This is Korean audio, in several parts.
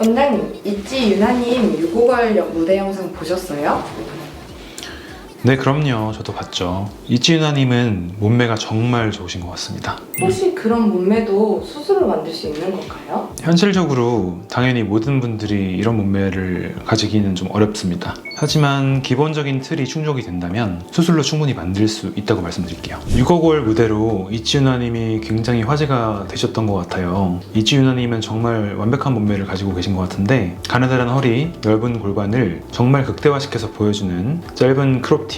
원장님, 있지 유나님 유고관련 무대 영상 보셨어요? 네, 그럼요. 저도 봤죠. 이지윤아님은 몸매가 정말 좋으신 것 같습니다. 혹시 그런 몸매도 스스로 만들 수 있는 건가요? 현실적으로 당연히 모든 분들이 이런 몸매를 가지기는 좀 어렵습니다. 하지만 기본적인 틀이 충족이 된다면 수술로 충분히 만들 수 있다고 말씀드릴게요. 6억 월 무대로 이지윤아님이 굉장히 화제가 되셨던 것 같아요. 이지윤아님은 정말 완벽한 몸매를 가지고 계신 것 같은데 가느다란 허리, 넓은 골반을 정말 극대화시켜서 보여주는 짧은 크롭티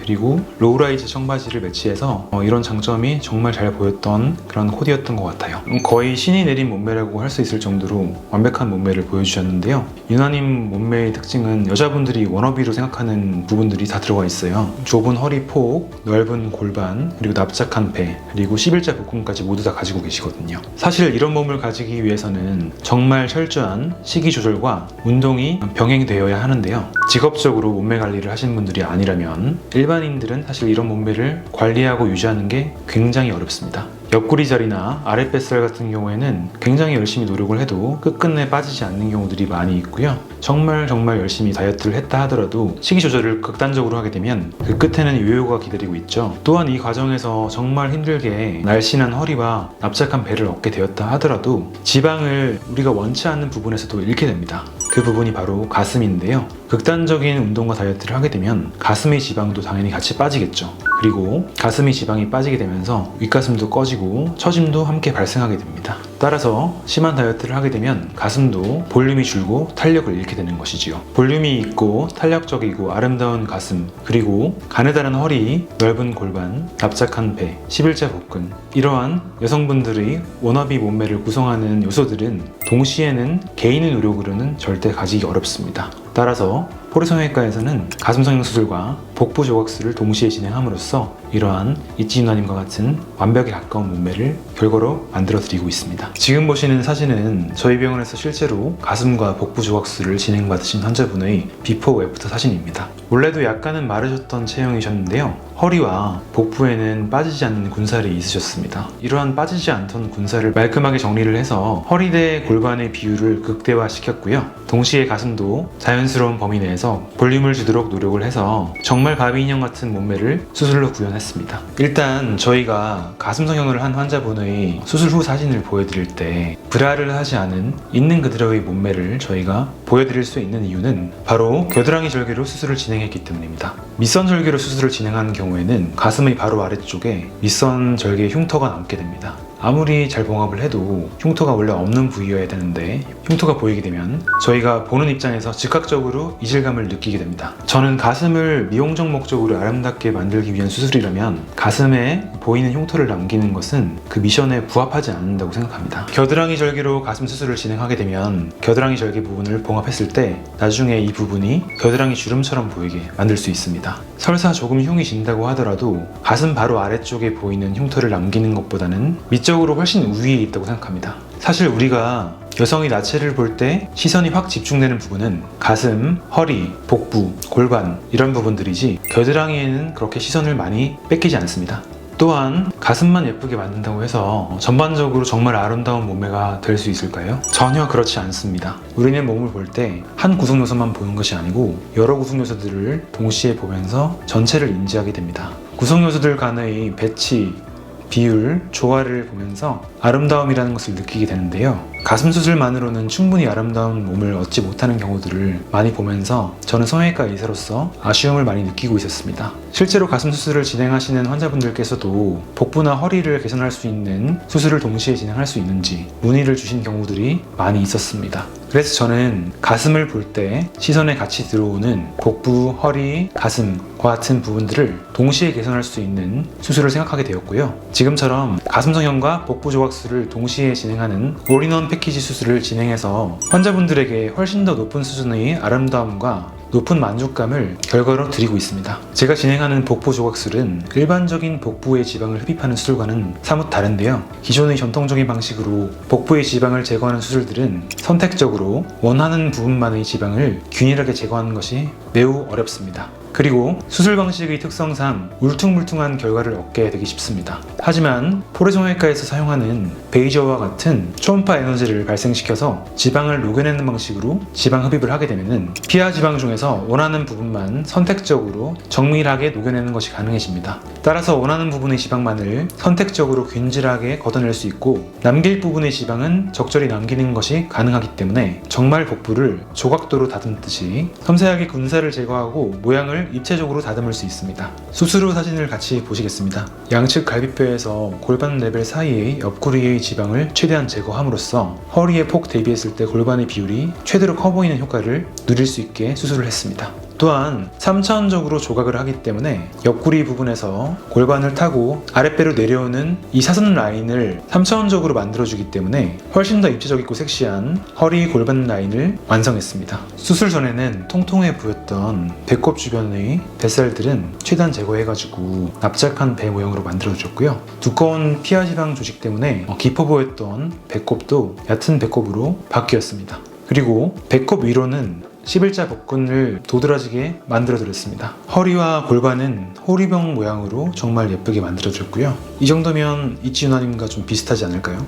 그리고 로우라이즈 청바지를 매치해서 어, 이런 장점이 정말 잘 보였던 그런 코디였던 것 같아요. 음, 거의 신이 내린 몸매라고 할 수 있을 정도로 완벽한 몸매를 보여주셨는데요. 유나님 몸매의 특징은 여자분들이 워너비로 생각하는 부분들이 다 들어가 있어요. 좁은 허리 폭, 넓은 골반, 그리고 납작한 배, 그리고 11자 복근까지 모두 다 가지고 계시거든요. 사실 이런 몸을 가지기 위해서는 정말 철저한 식이 조절과 운동이 병행되어야 하는데요. 직업적으로 몸매 관리를 하시는 분들이 아니라면 일반인들은 사실 이런 몸매를 관리하고 유지하는 게 굉장히 어렵습니다. 옆구리 자리나 아랫뱃살 같은 경우에는 굉장히 열심히 노력을 해도 끝끝내 빠지지 않는 경우들이 많이 있고요. 정말 정말 열심히 다이어트를 했다 하더라도 식이 조절을 극단적으로 하게 되면 그 끝에는 요요가 기다리고 있죠. 또한 이 과정에서 정말 힘들게 날씬한 허리와 납작한 배를 얻게 되었다 하더라도 지방을 우리가 원치 않는 부분에서도 잃게 됩니다. 그 부분이 바로 가슴인데요. 극단적인 운동과 다이어트를 하게 되면 가슴의 지방도 당연히 같이 빠지겠죠. 그리고 가슴의 지방이 빠지게 되면서 윗가슴도 꺼지고 처짐도 함께 발생하게 됩니다. 따라서 심한 다이어트를 하게 되면 가슴도 볼륨이 줄고 탄력을 잃게 되는 것이지요. 볼륨이 있고 탄력적이고 아름다운 가슴, 그리고 가느다란 허리, 넓은 골반, 납작한 배, 11자 복근 이러한 여성분들의 워너비 몸매를 구성하는 요소들은 동시에는 개인의 노력으로는 절대 가지기 어렵습니다. 따라서 포르성외과에서는 가슴 성형 수술과 복부 조각술을 동시에 진행함으로써 이러한 이지윤아님과 같은 완벽에 가까운 몸매를 결과로 만들어 드리고 있습니다. 지금 보시는 사진은 저희 병원에서 실제로 가슴과 복부 조각술을 진행받으신 환자분의 비포 애프터 사진입니다. 원래도 약간은 마르셨던 체형이셨는데요. 허리와 복부에는 빠지지 않는 군살이 있으셨습니다. 이러한 빠지지 않던 군살을 말끔하게 정리를 해서 허리 대 골반의 비율을 극대화시켰고요. 동시에 가슴도 자연 스러운 범위 내에서 볼륨을 주도록 노력을 해서 정말 바비 인형 같은 몸매를 수술로 구현했습니다. 일단 저희가 가슴 성형을 한 환자분의 수술 후 사진을 보여드릴 때 브라를 하지 않은 있는 그대로의 몸매를 저희가 보여드릴 수 있는 이유는 바로 겨드랑이 절개로 수술을 진행했기 때문입니다. 밑선 절개로 수술을 진행하는 경우에는 가슴의 바로 아래쪽에 밑선 절개 흉터가 남게 됩니다. 아무리 잘 봉합을 해도 흉터가 원래 없는 부위여야 되는데 흉터가 보이게 되면 저희가 보는 입장에서 즉각적으로 이질감을 느끼게 됩니다. 저는 가슴을 미용적 목적으로 아름답게 만들기 위한 수술이라면 가슴에 보이는 흉터를 남기는 것은 그 미션에 부합하지 않는다고 생각합니다. 겨드랑이 절개로 가슴 수술을 진행하게 되면 겨드랑이 절개 부분을 봉합했을 때 나중에 이 부분이 겨드랑이 주름처럼 보이게 만들 수 있습니다. 설사 조금 흉이 진다고 하더라도 가슴 바로 아래쪽에 보이는 흉터를 남기는 것보다는 미적으로 훨씬 우위에 있다고 생각합니다. 사실 우리가 여성의 나체를 볼 때 시선이 확 집중되는 부분은 가슴, 허리, 복부, 골반 이런 부분들이지 겨드랑이에는 그렇게 시선을 많이 뺏기지 않습니다. 또한 가슴만 예쁘게 만든다고 해서 전반적으로 정말 아름다운 몸매가 될 수 있을까요? 전혀 그렇지 않습니다. 우리는 몸을 볼 때 한 구성 요소만 보는 것이 아니고 여러 구성 요소들을 동시에 보면서 전체를 인지하게 됩니다. 구성 요소들 간의 배치, 비율, 조화를 보면서 아름다움이라는 것을 느끼게 되는데요. 가슴 수술만으로는 충분히 아름다운 몸을 얻지 못하는 경우들을 많이 보면서 저는 성형외과 의사로서 아쉬움을 많이 느끼고 있었습니다. 실제로 가슴 수술을 진행하시는 환자분들께서도 복부나 허리를 개선할 수 있는 수술을 동시에 진행할 수 있는지 문의를 주신 경우들이 많이 있었습니다. 그래서 저는 가슴을 볼 때 시선에 같이 들어오는 복부, 허리, 가슴과 같은 부분들을 동시에 개선할 수 있는 수술을 생각하게 되었고요. 지금처럼 가슴 성형과 복부 조각술을 동시에 진행하는 올인원 패키지 수술을 진행해서 환자분들에게 훨씬 더 높은 수준의 아름다움과 높은 만족감을 결과로 드리고 있습니다. 제가 진행하는 복부 조각술은 일반적인 복부의 지방을 흡입하는 수술과는 사뭇 다른데요. 기존의 전통적인 방식으로 복부의 지방을 제거하는 수술들은 선택적으로 원하는 부분만의 지방을 균일하게 제거하는 것이 매우 어렵습니다. 그리고 수술 방식의 특성상 울퉁불퉁한 결과를 얻게 되기 쉽습니다. 하지만 포레성형외과에서 사용하는 베이저와 같은 초음파 에너지를 발생시켜서 지방을 녹여내는 방식으로 지방 흡입을 하게 되면 피하 지방 중에서 원하는 부분만 선택적으로 정밀하게 녹여내는 것이 가능해집니다. 따라서 원하는 부분의 지방만을 선택적으로 균질하게 걷어낼 수 있고 남길 부분의 지방은 적절히 남기는 것이 가능하기 때문에 정말 복부를 조각도로 다듬듯이 섬세하게 군살을 제거하고 모양을 입체적으로 다듬을 수 있습니다. 후 사진을 같이 보시겠습니다. 양측 갈비뼈에서 골반 레벨 사이의 옆구리의 지방을 최대한 제거함으로써 허리에 폭 대비했을 때 골반의 비율이 최대로 커 보이는 효과를 누릴 수 있게 수술을 했습니다. 또한 3차원적으로 조각을 하기 때문에 옆구리 부분에서 골반을 타고 아랫배로 내려오는 이 사선 라인을 3차원적으로 만들어주기 때문에 훨씬 더 입체적이고 섹시한 허리 골반 라인을 완성했습니다. 수술 전에는 통통해 보였던 배꼽 주변의 뱃살들은 최대한 제거해가지고 납작한 배 모양으로 만들어줬고요. 두꺼운 피하 지방 조직 때문에 어, 깊어 보였던 배꼽도 얕은 배꼽으로 바뀌었습니다. 그리고 배꼽 위로는 11자 복근을 도드라지게 만들어드렸습니다. 허리와 골반은 호리병 모양으로 정말 예쁘게 만들어졌고요. 이 정도면 이치윤아님과 좀 비슷하지 않을까요?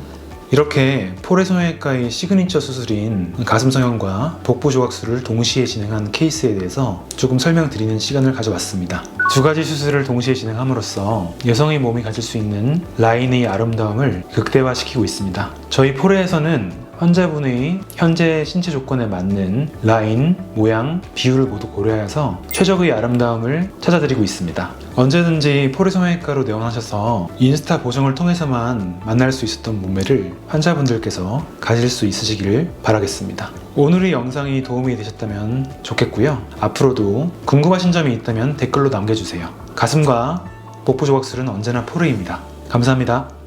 이렇게 포레성형외과의 시그니처 수술인 가슴 성형과 복부 조각술을 동시에 진행한 케이스에 대해서 조금 설명드리는 시간을 가져봤습니다. 두 가지 수술을 동시에 진행함으로써 여성의 몸이 가질 수 있는 라인의 아름다움을 극대화시키고 있습니다. 저희 포레에서는 환자분의 현재 신체 조건에 맞는 라인, 모양, 비율을 모두 고려해서 최적의 아름다움을 찾아드리고 있습니다. 언제든지 포레성형외과로 내원하셔서 인스타 보정을 통해서만 만날 수 있었던 몸매를 환자분들께서 가질 수 있으시기를 바라겠습니다. 오늘의 영상이 도움이 되셨다면 좋겠고요. 앞으로도 궁금하신 점이 있다면 댓글로 남겨주세요. 가슴과 복부 조각술은 언제나 포르입니다. 감사합니다.